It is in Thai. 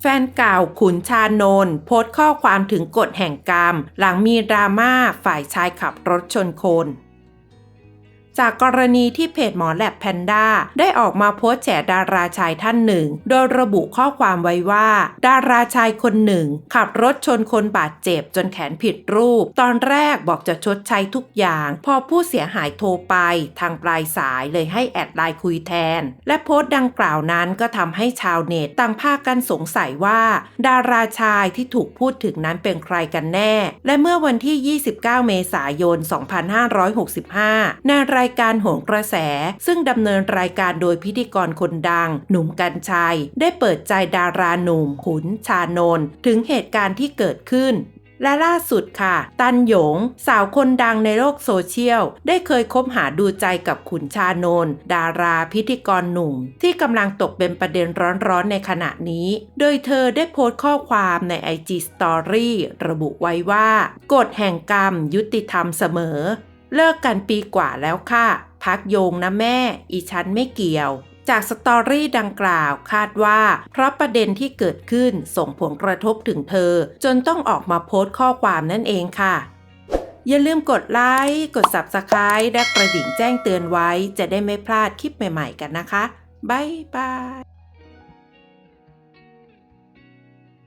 แฟนเก่าขุนชานนท์โพสต์ข้อความถึงกฎแห่งกรรม หลังมีดราม่าฝ่ายชายขับรถชนคน จากกรณีที่เพจหมอแลบแพนด้าได้ออกมาโพสต์แฉดาราชายท่านหนึ่ง โดยระบุข้อความไว้ว่า ดาราชายคนหนึ่ง ขับรถชนคนบาดเจ็บจนแขนผิดรูป ตอนแรกบอกจะชดใช้ทุกอย่าง พอผู้เสียหายโทรไป ทางปลายสายเลยให้แอดไลน์คุยแทน และโพสต์ดังกล่าวนั้นก็ทำให้ชาวเน็ตต่างพากันสงสัยว่า ดาราชายที่ถูกพูดถึงนั้นเป็นใครกันแน่ และเมื่อวันที่ 29 เมษายน 2565 ในรายายการโหนกระแส ซึ่งดำเนินรายการโดยพิธีกรคนดัง หนุ่มกัญชัย ได้เปิดใจดาราหนุ่ม ขุนชานนถึงเหตุการณ์ที่เกิดขึ้นและล่าสุดค่ะ ตันหยง สาวคนดังในโลกโซเชียล ได้เคยคบหาดูใจกับขุนชานนท์ดาราพิธีกรหนุ่ม ที่กำลังตกเป็นประเด็นร้อนๆในขณะนี้ โดยเธอได้โพสต์ข้อความใน IG Story ระบุไว้ว่า กฎแห่งกรรมยุติธรรมเสมอ เลิกกันปีกว่าแล้วค่ะ พักโยงนะแม่ อีฉันไม่เกี่ยว จากสตอรี่ดังกล่าวคาดว่า เพราะประเด็นที่เกิดขึ้นส่งผลกระทบถึงเธอ จนต้องออกมาโพสต์ข้อความนั่นเองค่ะ อย่าลืมกดไลค์ กด Subscribe และกระดิ่งแจ้งเตือนไว้ จะได้ไม่พลาดคลิปใหม่ๆกันนะคะ บ๊ายบาย